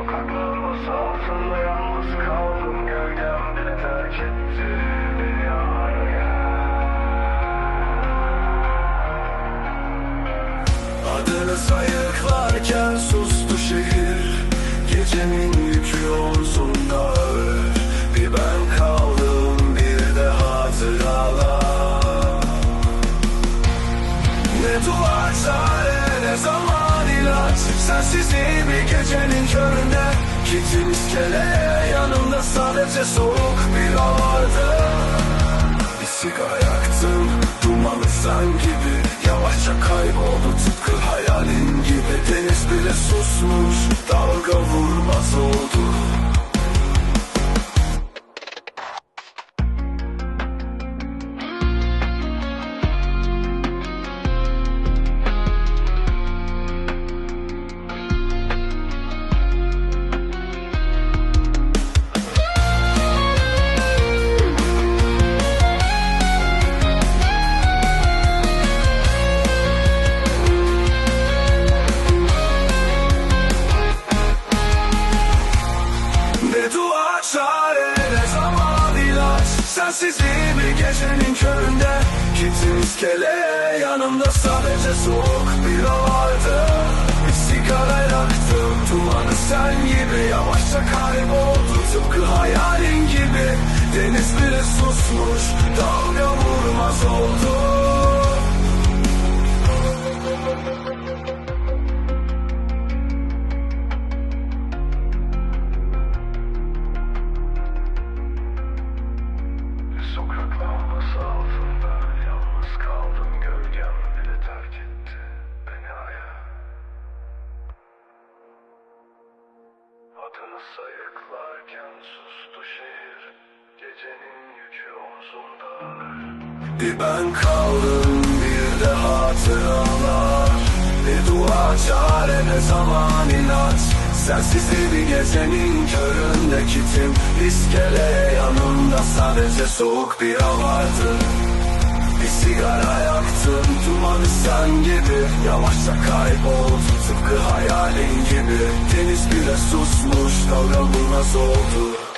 Sokaklar altında yalnız kaldım Gölgem bile terk etti beni araya Adını sayıklarken sustu şehir. Gecenin Sensizliği bir gecenin köründe Gittim iskeleye yanımda sadece soğuk bir vardı. Bir sigara yaktım dumanı sen gibi Yavaşça kayboldu dua çare ne zaman ilaç? Sensizliği bir gecenin köründe? Gittim iskeleye yanımda sadece soğuk bir vardı. Bir sigara yaktım dumanı sen gibi. Yavaşça kayboldu tıpkı hayalin gibi. Deniz bile susmuş Yalnız kaldım Gölgem bile terk etti beni aya. Adını sayıklarken sustu şehir Gecenin yükü omzumda Bir ben kaldım bir de hatıralar. Ne dua çare ne zaman ilaç Sensiz bir gecenin köründe kitim İskeleye yanımda sadece soğuk bir vardı. Bir sigara yaktım dumanı sen gibi. Yavaşça kayboldu tıpkı hayalin gibi. Deniz bile susmuş dalga vurmaz oldu